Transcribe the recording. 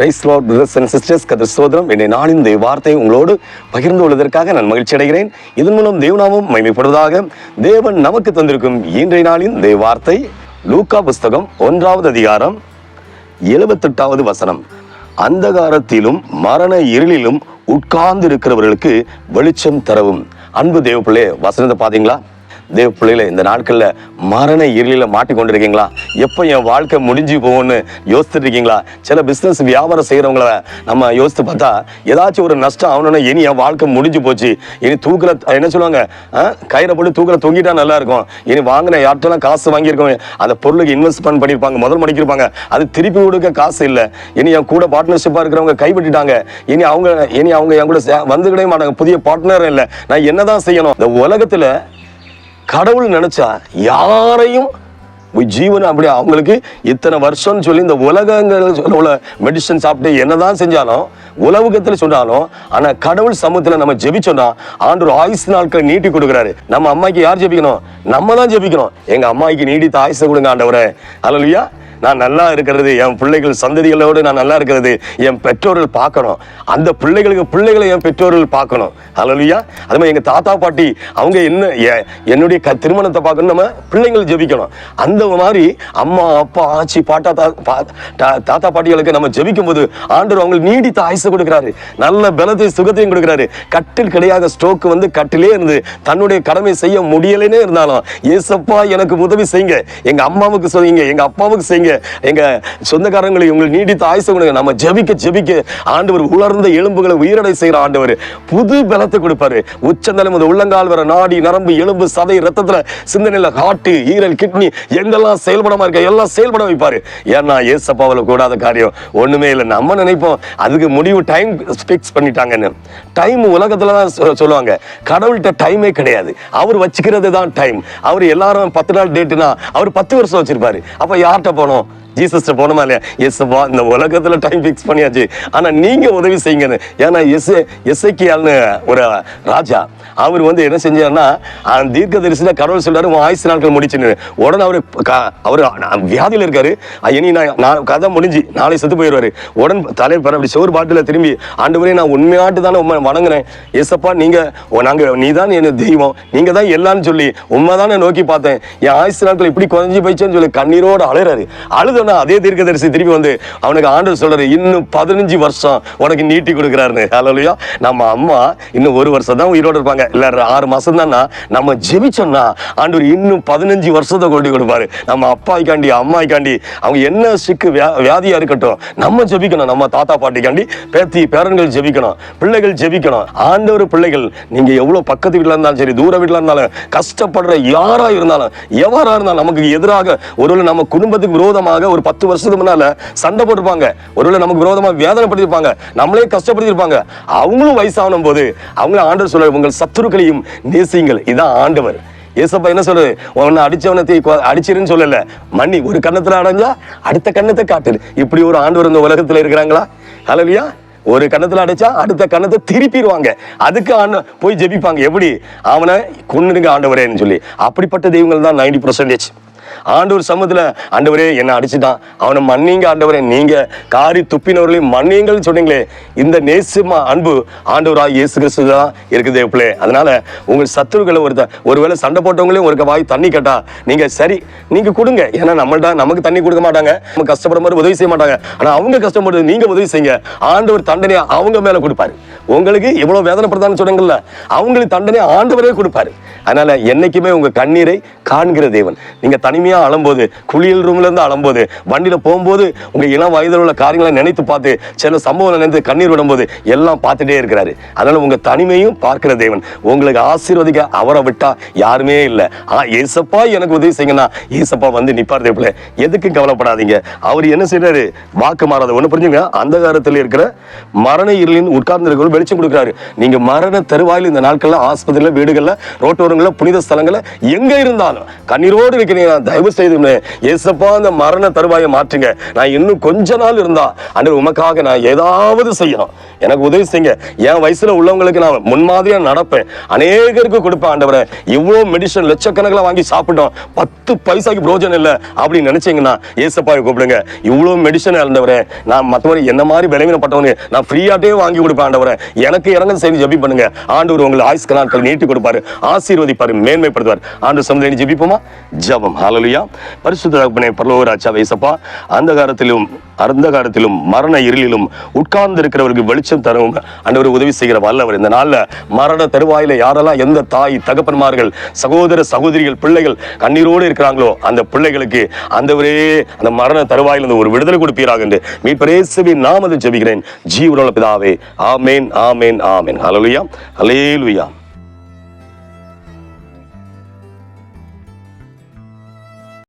Praise lord brothers and sisters கதிர் சோதரம் என்னை நாளின் இந்த வார்த்தை உங்களோடு பகிர்ந்து கொள்வதற்காக நான் மகிழ்ச்சி அடைகிறேன். இதன் மூலம் தேவநாமம் மகிமைப்படுவதாக தேவன் நமக்கு தந்திருக்கும் இன்றைய நாளின் தேவ வார்த்தை லூக்கா புஸ்தகம் ஒன்றாவது அதிகாரம் எழுபத்தெட்டாவது வசனம். அந்தகாரத்திலும் மரண இருளிலும் உட்கார்ந்து இருக்கிறவர்களுக்கு வெளிச்சம் தரவும். அன்பு தேவ வசனத்தை பார்த்தீங்களா தேவ பிள்ளைகளை இந்த நாட்களில் மரண இருளில் மாட்டிக்கொண்டு இருக்கீங்களா எப்போ என் வாழ்க்கை முடிஞ்சு போகும்னு யோசிச்சுட்டு இருக்கீங்களா சில பிஸ்னஸ் வியாபாரம் செய்கிறவங்கள நம்ம யோசித்து பார்த்தா ஏதாச்சும் ஒரு நஷ்டம் ஆகணும்னா இனி என் வாழ்க்கை முடிஞ்சு போச்சு. இனி தூக்கில் என்ன சொல்லுவாங்க? கயிறை போட்டு தூக்கில் தொங்கிட்டா நல்லா இருக்கும் இனி வாங்கின யார்ட்டெல்லாம் காசு வாங்கியிருக்கோம் அந்த பொருளுக்கு இன்வெஸ்ட்மெண்ட் பண்ணியிருப்பாங்க முதல் மணிக்கிருப்பாங்க அது திருப்பி கொடுக்க காசு இல்லை. இனி என் கூட பார்ட்னர்ஷிப்பாக இருக்கிறவங்க கைவிட்டுட்டாங்க. இனி அவங்க இனி அவங்க என் கூட சே- வந்துக்கிட்டே மாட்டாங்க. புதிய பார்ட்னர் இல்லை. நான் என்னதான் செய்யணும்? இந்த உலகத்தில் கடவுள் நினைச்சா யாரையும் ஜீவன் அப்படி அவங்களுக்கு இத்தனை வருஷம்னு சொல்லி இந்த உலகங்கள் உள்ள மெடிசன் சாப்பிட்டு என்னதான் செஞ்சாலும் உலகத்தில் சொன்னாலும் ஆனா கடவுள் சமூகத்தில் நம்ம ஜெபிச்சோம்னா ஆண்டு ஆயுசு நாட்களை நீட்டி கொடுக்குறாரு. நம்ம அம்மாக்கு யார் ஜெபிக்கணும்? நம்ம தான் ஜெபிக்கணும். எங்க அம்மாக்கு நீடித்த ஆயுசை கொடுங்க ஆண்டவரே. அல்லையா நான் நல்லா இருக்கிறது என் பிள்ளைகள் சந்ததிகளோடு நான் நல்லா இருக்கிறது என் பெற்றோர்கள் பார்க்கணும். அந்த பிள்ளைகளுக்கு பிள்ளைகளை என் பெற்றோர்கள் பார்க்கணும். அல்லையா அது மாதிரி எங்க தாத்தா பாட்டி அவங்க என்ன என்னுடைய க திருமணத்தை பார்க்கணும் நம்ம பிள்ளைங்கள் ஜெபிக்கணும். அந்த மாதிரி அம்மா அப்பா ஆச்சி பாட்டா தா பா- தா- தாத்தா பாட்டிகளுக்கு நம்ம ஜெபிக்கும் போது ஆண்டவர் அவங்களுக்கு நீடித்த ஆயுசு கொடுக்குறாரு. நல்ல பலத்தையும் சுகத்தையும் கொடுக்குறாரு. கட்டில் கிடையாத ஸ்ட்ரோக் வந்து கட்டிலே இருந்து தன்னுடைய கடமை செய்ய முடியலைன்னு இருந்தாலும் ஏசப்பா எனக்கு உதவி செய்யுங்க. எங்க அம்மாவுக்கு செய்யுங்க எங்கள் அப்பாவுக்கு செய்யுங்க. எங்க சொந்தக்காரங்களை உங்களை நீடித்த ஆயுசம் கொடுங்க. நம்ம ஜெபிக்க ஜெபிக்க ஆண்டவர் உலர்ந்த எலும்புகளை உயிரடை செய்யற ஆண்டவர் புது பலத்தை கொடுப்பாரு. உச்சந்தலை முதல் உள்ளங்கால் வர நாடி நரம்பு எலும்பு சதை ரத்தத்துல சிந்தனையில ஹார்ட் ஈரல் கிட்னி எங்கெல்லாம் செயல்படாம இருக்க எல்லாம் செயல்பட வைப்பாரு. ஏன்னா ஏசப்பாவில் கூடாத காரியம் ஒண்ணுமே இல்லை. நம்ம நினைப்போம் அதுக்கு முடிவு டைம் ஃபிக்ஸ் பண்ணிட்டாங்கன்னு. டைம் உலகத்துல தான் சொல்லுவாங்க. கடவுள்கிட்ட டைமே கிடையாது. அவர் வச்சுக்கிறது தான் டைம் அவர் எல்லாரும் பத்து நாள் டேட்டுனா அவர் பத்து வருஷம் வச்சிருப்பாரு. அப்ப யார்கிட்ட போனோம்? ஜீசஸ் போனோமா இல்லையா? எஸ்ப்பா இந்த உலகத்துல டைம் ஃபிக்ஸ் பண்ணியாச்சு. ஆனா நீங்க உதவி செய்யுங்கன்னு. ஏன்னா எஸ் எஸ்ஐக்கியால்னு ஒரு ராஜா அவர் வந்து என்ன செஞ்சாருன்னா அந்த தீர்க்க தரிசன கடவுள் சொல்றாரு உன் ஆயுசு நாட்கள் முடிச்சுன்னு. உடனே அவரு அவர் அவரு வியாதியில இருக்காரு. இனி நான் நான் கதை முடிஞ்சு நாளை செத்து போயிடுவாரு. உடன் தலைவர் பெற அப்படி சோறு பாட்டில திரும்பி ஆண்டு நான் உண்மையாட்டு தானே உண்மை வணங்குறேன் ஏசப்பா நீங்க நாங்க நீ தான் என் தெய்வம். நீங்க தான் எல்லாம்னு சொல்லி உண்மை தானே நோக்கி பார்த்தேன். என் ஆயுசு நாட்கள் இப்படி குறைஞ்சி போயிடுச்சேன்னு சொல்லி கண்ணீரோட அழுறாரு. சொன்ன அதே தீர்க்கதரிசி திருப்பி வந்து அவனுக்கு ஆண்டு சொல்றாரு இன்னும் பதினஞ்சு வருஷம் உனக்கு நீட்டி கொடுக்குறாருன்னு. நம்ம அம்மா இன்னும் ஒரு வருஷம் தான் உயிரோட இருப்பாங்க. இல்ல ஆறு மாசம் தானா நம்ம ஜெபிச்சோம்னா ஆண்டவர் இன்னும் பதினஞ்சு வருஷத்தை கொண்டு கொடுப்பாரு. நம்ம அப்பாய்க்காண்டி அம்மாய்க்காண்டி அவங்க என்ன சிக்கு வியாதியா இருக்கட்டும் நம்ம ஜெபிக்கணும். நம்ம தாத்தா பாட்டிக்காண்டி பேத்தி பேரன்கள் ஜெபிக்கணும் பிள்ளைகள் ஜெபிக்கணும். ஆண்டவர் பிள்ளைகள் நீங்க எவ்வளவு பக்கத்து வீட்டுல இருந்தாலும் சரி தூர வீட்டுல இருந்தாலும் கஷ்டப்படுற யாரா இருந்தாலும் எவரா இருந்தாலும் நமக்கு எதிராக ஒருவேளை நம்ம குடும்பத்துக்கு விரோதமாக ஒரு பத்து வருஷத்துக்கு முன்னால சண்டை போட்டிருப்பாங்க. ஒருவேளை நமக்கு விரோதமா வேதனைப்படுத்திருப்பாங்க. நம்மளே கஷ்டப்படுத்திருப்பாங்க அவங்களும் வயசாகணும் போது அவங்களும் ஆண்டவர் சொல்ற உங்கள் சத்துருக்களையும் நேசியுங்கள். இதான் ஆண்டவர். ஏசப்பா என்ன சொல்றது உன்னை அடிச்சவனை தீ அடிச்சிருன்னு சொல்லல. மண்ணி ஒரு கண்ணத்துல அடைஞ்சா அடுத்த கண்ணத்தை காட்டுது. இப்படி ஒரு ஆண்டவர் இந்த உலகத்துல இருக்கிறாங்களா? ஹalleluya ஒரு கன்னத்துல அடைச்சா அடுத்த கண்ணத்தை திருப்பிடுவாங்க. அதுக்கு ஆண்ட போய் ஜெபிப்பாங்க. எப்படி? அவனை கொன்னுடுங்க ஆண்டவரேன்னு சொல்லி. அப்படிப்பட்ட தெய்வங்கள் தான் நைன்டி பர்சன்டேஜ் ஆண்டவர் சமூகத்துல ஆண்டவரே என்ன அடிச்சுட்டான். அவனை மன்னிங்க ஆண்டவரே நீங்க காரி துப்பினவர்களையும் மன்னிங்கள்னு சொன்னீங்களே. இந்த நேசமா அன்பு ஆண்டவராக இயேசு கிறிஸ்து தான் இருக்குது பிள்ளை அதனால் உங்கள் சத்துருக்களை ஒருத்த ஒருவேளை சண்டை போட்டவங்களையும் ஒரு வாய் தண்ணி கேட்டா நீங்க சரி நீங்கள் கொடுங்க. ஏன்னா நம்மள்ட்ட நமக்கு தண்ணி கொடுக்க மாட்டாங்க. நம்ம கஷ்டப்படுற மாதிரி உதவி செய்ய மாட்டாங்க. ஆனா அவங்க கஷ்டப்படுறது நீங்க உதவி செய்யுங்க. ஆண்டவர் தண்டனையை அவங்க மேல கொடுப்பாரு. உங்களுக்கு எவ்வளவு வேதனைப்படுதான்னு சொன்னீங்கல்ல அவங்களுக்கு தண்டனை ஆண்டவரே கொடுப்பாரு. அதனால என்னைக்குமே உங்க கண்ணீரை காண்கிற தேவன். நீங்க தனிமையா அழும்போது குளியல் ரூம்ல இருந்து வண்டியில் வண்டியில போகும்போது உங்க இளம் வயதில் உள்ள காரியங்களை நினைத்து பார்த்து சில சம்பவங்களை நினைத்து கண்ணீர் விடும்போது எல்லாம் பார்த்துட்டே இருக்கிறாரு. அதனால உங்க தனிமையும் பார்க்கிற தேவன். உங்களுக்கு ஆசீர்வதிக்க அவரை விட்டா யாருமே இல்லை. ஆ ஏசப்பா எனக்கு உதவி செய்யுங்கன்னா ஏசப்பா வந்து நிப்பார் தேப்பில் எதுக்கும் கவலைப்படாதீங்க. அவர் என்ன செய்யறாரு வாக்கு மாறாத ஒண்ணு புரிஞ்சுங்க? அந்த காலத்தில் இருக்கிற மரண இருளின் உட்கார்ந்து வெளிச்சம் கொடுக்குறாரு. நீங்க மரண தருவாயில் இந்த நாட்களில் ஆஸ்பத்திரியில வீடுகள்ல ரோட்டோரங்களில் புனித ஸ்தலங்களில் எங்க இருந்தாலும் கண்ணீரோடு இருக்கிறீங்க தயவு செய்து ஏசப்பா அந்த மரண தருவாயை மாற்றுங்க. நான் இன்னும் கொஞ்ச நாள் இருந்தா அன்று உமக்காக நான் ஏதாவது செய்யணும். எனக்கு உதவி செய்யுங்க. என் வயசுல உள்ளவங்களுக்கு நான் முன்மாதிரியா நடப்பேன். அநேகருக்கு கொடுப்பேன் ஆண்டவரை. இவ்வளோ மெடிசன் லட்சக்கணக்கில் வாங்கி சாப்பிட்டோம். பத்து பைசாக்கு பிரோஜனம் இல்லை அப்படின்னு நினைச்சீங்கன்னா ஏசப்பாவை கூப்பிடுங்க. இவ்வளவு மெடிசன் இருந்தவரே நான் மற்றவரை என்ன மாதிரி விளைவினப்பட்டவனு நான் ஃப்ரீயாட்டே வாங்கி கொடுப்பேன் ஆண்டவரை. எனக்கு இறங்க செய்து ஜபி பண்ணுங்க. ஆண்டவர் உங்களை ஆயுஸ்க நாட்கள் நீட்டி கொடுப்பாரு. ஆசீர்வதிப்பாரு மேன்மைப்படுத்துவார். ஆண்டு சமுதாயம் ஜபம். ஜெபம் ஹalleluya பரிசுத்த தகப்பனே பரலோக ராஜா வேசப்பா அந்த காலத்திலும் அந்த காலத்திலும் மரண இருளிலும் உட்கார்ந்து இருக்கிறவருக்கு வெளிச்சம் தரும் ஆண்டவர் உதவி செய்கிற வல்லவர். இந்த நாளில் மரண தருவாயில யாரெல்லாம் எந்த தாய் தகப்பன்மார்கள் சகோதர சகோதரிகள் பிள்ளைகள் கண்ணீரோடு இருக்கிறாங்களோ அந்த பிள்ளைகளுக்கு அந்தவரே அந்த மரண தருவாயில் இருந்து ஒரு விடுதலை கொடுப்பீராக என்று மீட்பரேசுவின் நாமத்தில் ஜெபிக்கிறேன். ஜீவனோட பிதாவே ஆமேன் ஆமேன் ஆமேன். ஹalleluya ஹalleluya.